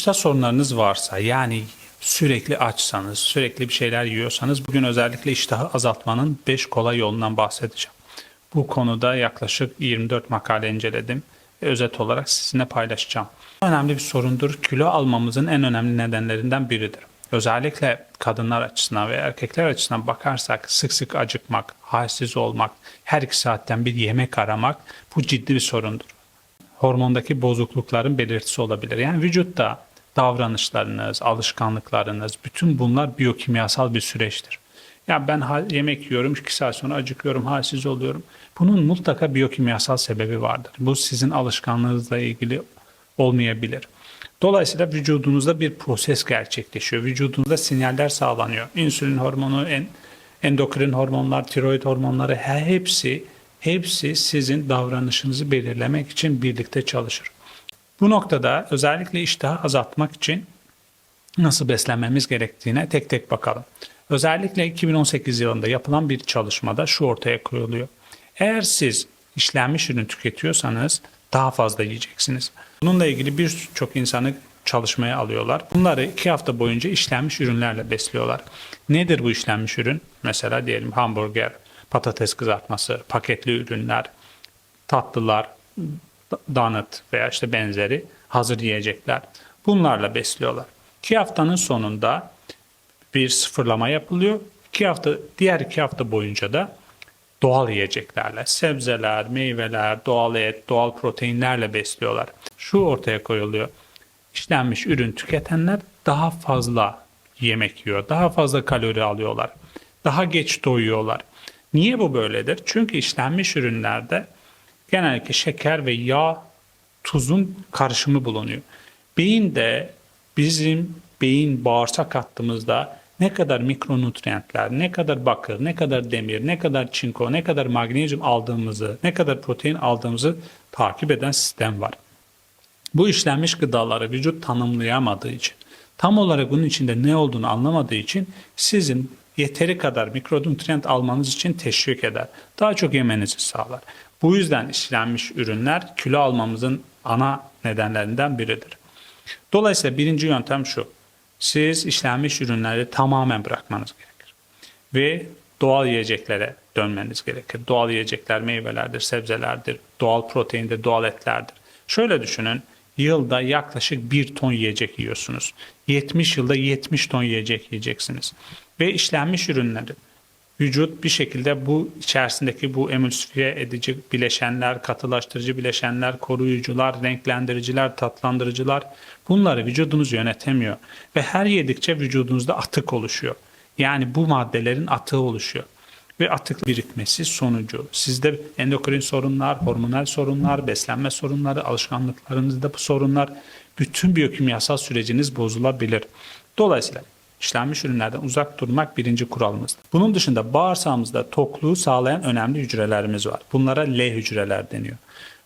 İştah sorunlarınız varsa yani sürekli açsanız, sürekli bir şeyler yiyorsanız bugün özellikle iştahı azaltmanın 5 kolay yolundan bahsedeceğim. Bu konuda yaklaşık 24 makale inceledim özet olarak sizinle paylaşacağım. Önemli bir sorundur. Kilo almamızın en önemli nedenlerinden biridir. Özellikle kadınlar açısından ve erkekler açısından bakarsak sık sık acıkmak, halsiz olmak, her iki saatten bir yemek aramak bu ciddi bir sorundur hormondaki bozuklukların belirtisi olabilir. Yani vücutta davranışlarınız, alışkanlıklarınız, bütün bunlar biyokimyasal bir süreçtir. Ya ben yemek yiyorum, iki saat sonra acıkıyorum, halsiz oluyorum. Bunun mutlaka biyokimyasal sebebi vardır. Bu sizin alışkanlığınızla ilgili olmayabilir. Dolayısıyla vücudunuzda bir proses gerçekleşiyor. Vücudunuzda sinyaller sağlanıyor. İnsülin hormonu, en, endokrin hormonlar, tiroid hormonları he- hepsi hepsi sizin davranışınızı belirlemek için birlikte çalışır. Bu noktada özellikle iştahı azaltmak için nasıl beslenmemiz gerektiğine tek tek bakalım. Özellikle 2018 yılında yapılan bir çalışmada şu ortaya koyuluyor. Eğer siz işlenmiş ürün tüketiyorsanız daha fazla yiyeceksiniz. Bununla ilgili birçok insanı çalışmaya alıyorlar. Bunları iki hafta boyunca işlenmiş ürünlerle besliyorlar. Nedir bu işlenmiş ürün? Mesela diyelim hamburger, patates kızartması, paketli ürünler, tatlılar, donut veya işte benzeri hazır yiyecekler. Bunlarla besliyorlar. İki haftanın sonunda bir sıfırlama yapılıyor. İki hafta, diğer iki hafta boyunca da doğal yiyeceklerle, sebzeler, meyveler, doğal et, doğal proteinlerle besliyorlar. Şu ortaya koyuluyor. İşlenmiş ürün tüketenler daha fazla yemek yiyor, daha fazla kalori alıyorlar, daha geç doyuyorlar. Niye bu böyledir? Çünkü işlenmiş ürünlerde genellikle şeker ve yağ, tuzun karışımı bulunuyor. Beyin de bizim beyin bağırsak hattımızda ne kadar mikronutriyentler, ne kadar bakır, ne kadar demir, ne kadar çinko, ne kadar magnezyum aldığımızı, ne kadar protein aldığımızı takip eden sistem var. Bu işlenmiş gıdaları vücut tanımlayamadığı için, tam olarak bunun içinde ne olduğunu anlamadığı için sizin yeteri kadar mikronutrient almanız için teşvik eder. Daha çok yemenizi sağlar. Bu yüzden işlenmiş ürünler kilo almamızın ana nedenlerinden biridir. Dolayısıyla birinci yöntem şu. Siz işlenmiş ürünleri tamamen bırakmanız gerekir. Ve doğal yiyeceklere dönmeniz gerekir. Doğal yiyecekler meyvelerdir, sebzelerdir, doğal proteindir, doğal etlerdir. Şöyle düşünün. Yılda yaklaşık 1 ton yiyecek yiyorsunuz. 70 yılda 70 ton yiyecek yiyeceksiniz. Ve işlenmiş ürünleri vücut bir şekilde bu içerisindeki bu emülsifiye edici bileşenler, katılaştırıcı bileşenler, koruyucular, renklendiriciler, tatlandırıcılar bunları vücudunuz yönetemiyor. Ve her yedikçe vücudunuzda atık oluşuyor. Yani bu maddelerin atığı oluşuyor. Ve atık birikmesi sonucu sizde endokrin sorunlar, hormonal sorunlar, beslenme sorunları, alışkanlıklarınızda bu sorunlar, bütün biyokimyasal süreciniz bozulabilir. Dolayısıyla işlenmiş ürünlerden uzak durmak birinci kuralımızdır. Bunun dışında bağırsağımızda tokluğu sağlayan önemli hücrelerimiz var. Bunlara L hücreler deniyor.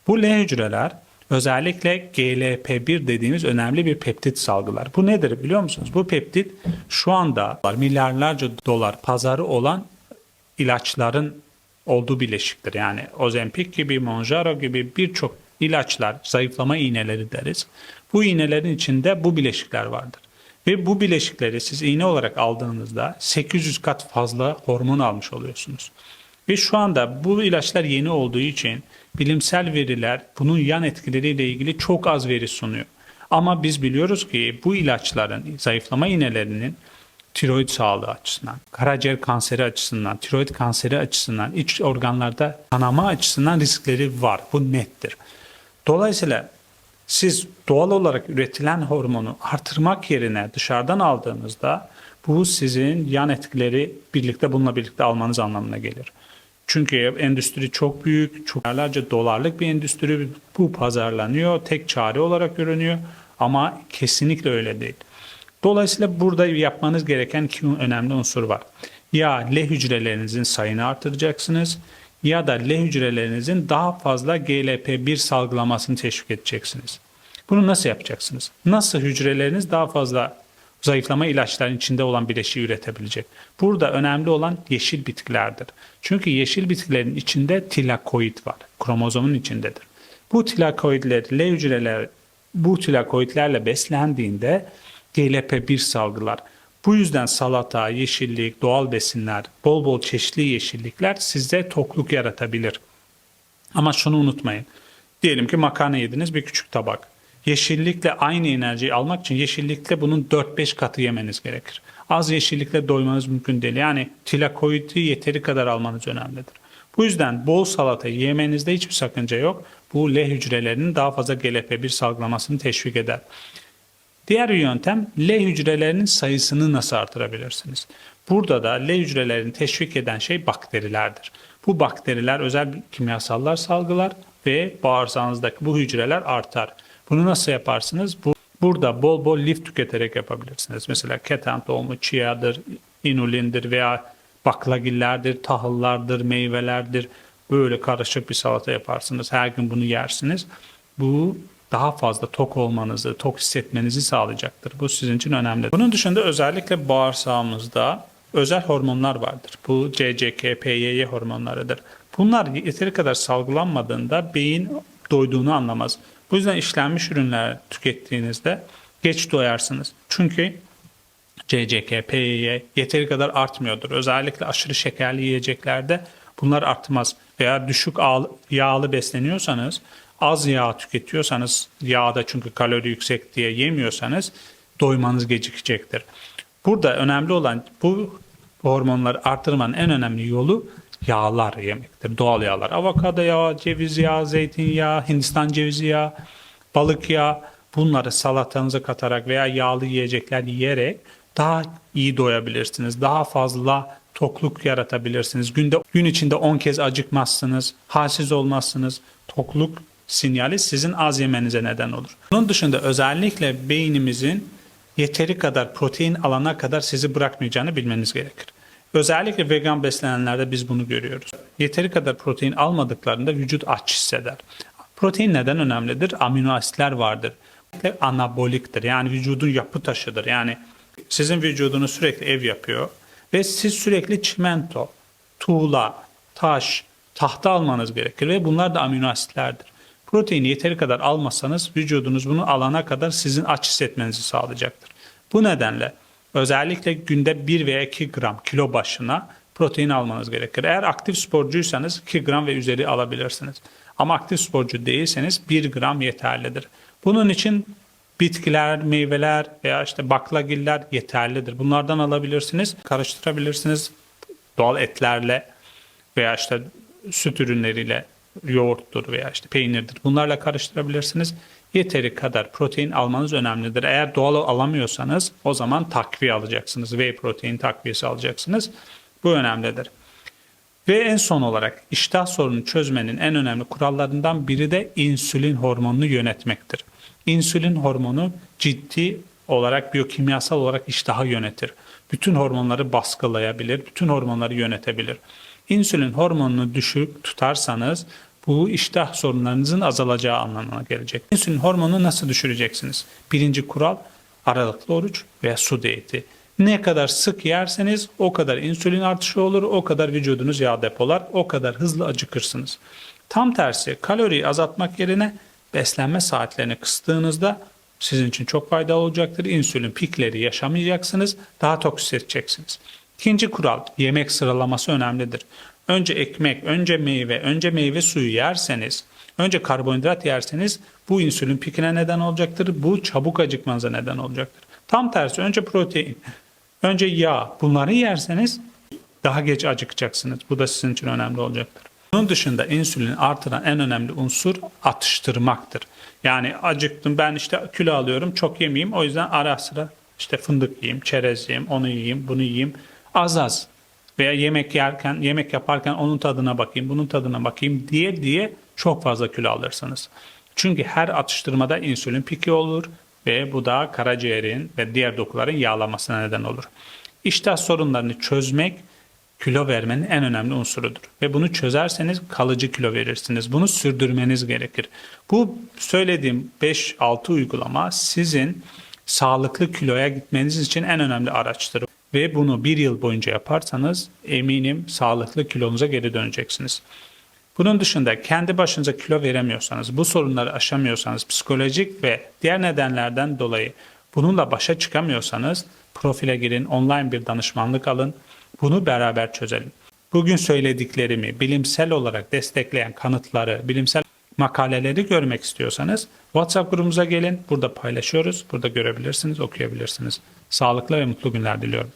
Bu L hücreler özellikle GLP-1 dediğimiz önemli bir peptit salgılar. Bu nedir biliyor musunuz? Bu peptit şu anda milyarlarca dolar pazarı olan ilaçların olduğu bileşiktir. Yani Ozempic gibi, Monjaro gibi birçok ilaçlar, zayıflama iğneleri deriz. Bu iğnelerin içinde bu bileşikler vardır. Ve bu bileşikleri siz iğne olarak aldığınızda 800 kat fazla hormon almış oluyorsunuz. Ve şu anda bu ilaçlar yeni olduğu için bilimsel veriler bunun yan etkileriyle ilgili çok az veri sunuyor. Ama biz biliyoruz ki bu ilaçların zayıflama iğnelerinin tiroid sağlığı açısından, karaciğer kanseri açısından, tiroid kanseri açısından, iç organlarda kanama açısından riskleri var. Bu nettir. Dolayısıyla siz doğal olarak üretilen hormonu artırmak yerine dışarıdan aldığınızda bu sizin yan etkileri birlikte bununla birlikte almanız anlamına gelir. Çünkü endüstri çok büyük, çok milyarlarca dolarlık bir endüstri bu pazarlanıyor, tek çare olarak görünüyor ama kesinlikle öyle değil. Dolayısıyla burada yapmanız gereken iki önemli unsur var. Ya L hücrelerinizin sayını artıracaksınız ya da L hücrelerinizin daha fazla GLP-1 salgılamasını teşvik edeceksiniz. Bunu nasıl yapacaksınız? Nasıl hücreleriniz daha fazla zayıflama ilaçlarının içinde olan bileşiği üretebilecek? Burada önemli olan yeşil bitkilerdir. Çünkü yeşil bitkilerin içinde tilakoid var. Kromozomun içindedir. Bu tilakoidleri L hücreler bu tilakoidlerle beslendiğinde GLP-1 salgılar. Bu yüzden salata, yeşillik, doğal besinler, bol bol çeşitli yeşillikler sizde tokluk yaratabilir. Ama şunu unutmayın. Diyelim ki makarna yediniz bir küçük tabak. Yeşillikle aynı enerjiyi almak için yeşillikle bunun 4-5 katı yemeniz gerekir. Az yeşillikle doymanız mümkün değil. Yani tilakoidi yeteri kadar almanız önemlidir. Bu yüzden bol salata yemenizde hiçbir sakınca yok. Bu L hücrelerinin daha fazla GLP-1 salgılamasını teşvik eder. Diğer yöntem L hücrelerinin sayısını nasıl artırabilirsiniz? Burada da L hücrelerini teşvik eden şey bakterilerdir. Bu bakteriler özel kimyasallar salgılar ve bağırsağınızdaki bu hücreler artar. Bunu nasıl yaparsınız? Bu, burada bol bol lif tüketerek yapabilirsiniz. Mesela keten tohumu, chia'dır, inulindir veya baklagillerdir, tahıllardır, meyvelerdir. Böyle karışık bir salata yaparsınız. Her gün bunu yersiniz. Bu daha fazla tok olmanızı, tok hissetmenizi sağlayacaktır. Bu sizin için önemli. Bunun dışında özellikle bağırsağımızda özel hormonlar vardır. Bu CCK, PYY hormonlarıdır. Bunlar yeteri kadar salgılanmadığında beyin doyduğunu anlamaz. Bu yüzden işlenmiş ürünler tükettiğinizde geç doyarsınız. Çünkü CCK, PYY yeteri kadar artmıyordur. Özellikle aşırı şekerli yiyeceklerde bunlar artmaz. Veya düşük yağlı besleniyorsanız, az yağ tüketiyorsanız, yağda çünkü kalori yüksek diye yemiyorsanız doymanız gecikecektir. Burada önemli olan bu hormonları arttırmanın en önemli yolu yağlar yemektir. Doğal yağlar. Avokado yağı, ceviz yağı, zeytinyağı, Hindistan cevizi yağı, balık yağı bunları salatanıza katarak veya yağlı yiyecekler yiyerek daha iyi doyabilirsiniz. Daha fazla tokluk yaratabilirsiniz. Günde gün içinde 10 kez acıkmazsınız, halsiz olmazsınız. Tokluk sinyali sizin az yemenize neden olur. Bunun dışında özellikle beynimizin yeteri kadar protein alana kadar sizi bırakmayacağını bilmeniz gerekir. Özellikle vegan beslenenlerde biz bunu görüyoruz. Yeteri kadar protein almadıklarında vücut aç hisseder. Protein neden önemlidir? Amino asitler vardır. Anaboliktir. Yani vücudun yapı taşıdır. Yani sizin vücudunuz sürekli ev yapıyor ve siz sürekli çimento, tuğla, taş, tahta almanız gerekir ve bunlar da amino asitlerdir. Proteini yeteri kadar almasanız vücudunuz bunu alana kadar sizin aç hissetmenizi sağlayacaktır. Bu nedenle özellikle günde 1 veya 2 gram kilo başına protein almanız gerekir. Eğer aktif sporcuysanız 2 gram ve üzeri alabilirsiniz. Ama aktif sporcu değilseniz 1 gram yeterlidir. Bunun için bitkiler, meyveler veya işte baklagiller yeterlidir. Bunlardan alabilirsiniz, karıştırabilirsiniz doğal etlerle veya işte süt ürünleriyle yoğurttur veya işte peynirdir. Bunlarla karıştırabilirsiniz. Yeteri kadar protein almanız önemlidir. Eğer doğal alamıyorsanız o zaman takviye alacaksınız. Whey protein takviyesi alacaksınız. Bu önemlidir. Ve en son olarak iştah sorunu çözmenin en önemli kurallarından biri de insülin hormonunu yönetmektir. İnsülin hormonu ciddi olarak biyokimyasal olarak iştahı yönetir. Bütün hormonları baskılayabilir, bütün hormonları yönetebilir. İnsülin hormonunu düşük tutarsanız bu iştah sorunlarınızın azalacağı anlamına gelecek. İnsülin hormonunu nasıl düşüreceksiniz? Birinci kural aralıklı oruç veya su diyeti. Ne kadar sık yerseniz o kadar insülin artışı olur, o kadar vücudunuz yağ depolar, o kadar hızlı acıkırsınız. Tam tersi kaloriyi azaltmak yerine beslenme saatlerini kıstığınızda sizin için çok faydalı olacaktır. İnsülin pikleri yaşamayacaksınız, daha tok hissedeceksiniz. İkinci kural yemek sıralaması önemlidir. Önce ekmek, önce meyve, önce meyve suyu yerseniz, önce karbonhidrat yerseniz bu insülin pikine neden olacaktır. Bu çabuk acıkmanıza neden olacaktır. Tam tersi önce protein, önce yağ bunları yerseniz daha geç acıkacaksınız. Bu da sizin için önemli olacaktır. Bunun dışında insülin artıran en önemli unsur atıştırmaktır. Yani acıktım ben işte kilo alıyorum çok yemeyeyim o yüzden ara sıra işte fındık yiyeyim, çerez yiyeyim, onu yiyeyim, bunu yiyeyim. Az az veya yemek yerken, yemek yaparken onun tadına bakayım, bunun tadına bakayım diye diye çok fazla kilo alırsınız. Çünkü her atıştırmada insülin piki olur ve bu da karaciğerin ve diğer dokuların yağlamasına neden olur. İştah sorunlarını çözmek kilo vermenin en önemli unsurudur. Ve bunu çözerseniz kalıcı kilo verirsiniz. Bunu sürdürmeniz gerekir. Bu söylediğim 5-6 uygulama sizin sağlıklı kiloya gitmeniz için en önemli araçtır. Ve bunu bir yıl boyunca yaparsanız eminim sağlıklı kilonuza geri döneceksiniz. Bunun dışında kendi başınıza kilo veremiyorsanız, bu sorunları aşamıyorsanız, psikolojik ve diğer nedenlerden dolayı bununla başa çıkamıyorsanız profile girin, online bir danışmanlık alın. Bunu beraber çözelim. Bugün söylediklerimi bilimsel olarak destekleyen kanıtları, bilimsel makaleleri görmek istiyorsanız WhatsApp grubumuza gelin. Burada paylaşıyoruz. Burada görebilirsiniz, okuyabilirsiniz. Sağlıklı ve mutlu günler diliyorum.